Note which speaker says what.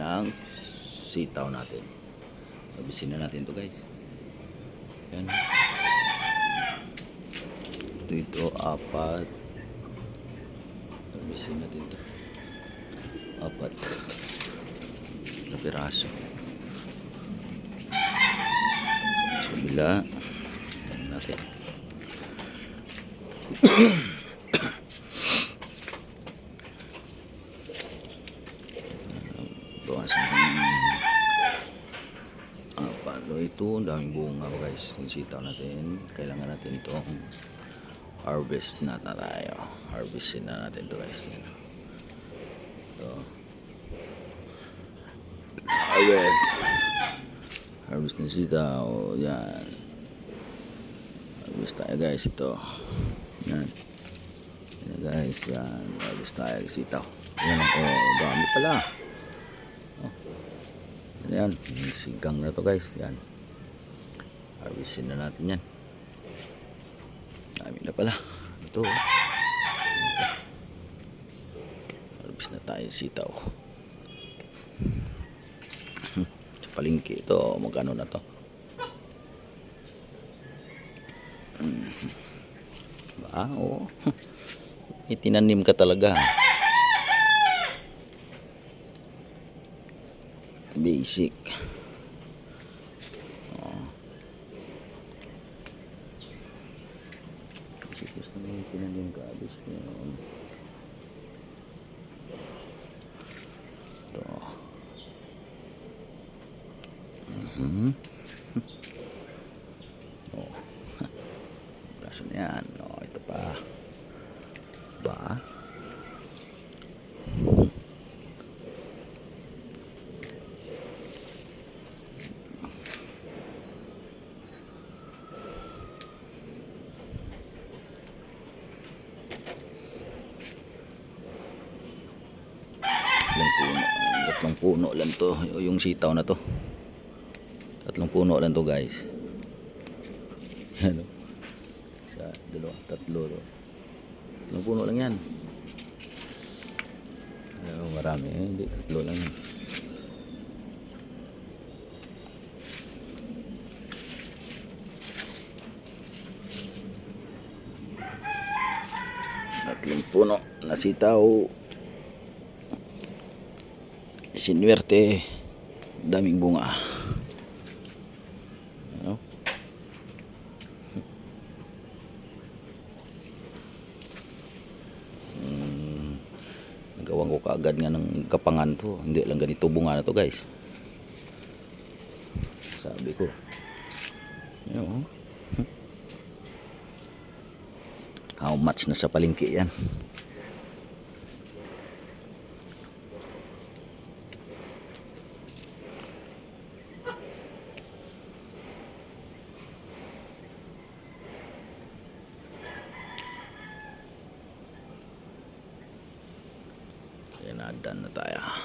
Speaker 1: ng sitaw natin. Abisin na natin to guys. Yan. Ito ito, apat. Abisin natin to. Apat. Na piraso. Sa kabila. Natin. Bawasan ng paano ito? Ang daming bunga guys. Yung natin. Kailangan natin itong harvest na na tayo. Harvestin na natin ito guys. Yan. Ito. Harvest. Harvest na sitaw. Yan. Harvest tayo guys. Ito. Yan. Yan guys. Yan. Harvest tayo sitaw. Yan. Oh, dami pala. Yan, sigang na to guys. Yan. Harvestin na natin yan. Dami na pala. Ito. Ito. Harvest na tayo sitaw. Sa palengke ito, magkano na to? Ba, oo. Itinanim ka talaga. Basic. Oh. gusto mo yung tinanim ka basic yun ito. Mhm oh. Braso na yan. Oh ito pa. Ba Tatlong puno. Tatlong puno lang to. Yung sitaw na to. Tatlong puno lang to guys. Yan o. Isa, dalawa, tatlo. Do. Tatlong puno lang yan. Pero marami eh. Hindi, tatlo lang yan. Tatlong puno na sitaw. Sinwerte. Daming bunga. Ano? Hmm, nagawan ko kaagad nga ng kapangan to. Hindi lang ganito bunga na to guys. Sabi ko. Yun, oh. How much na sa palengke yan? Yan na, done na tayo.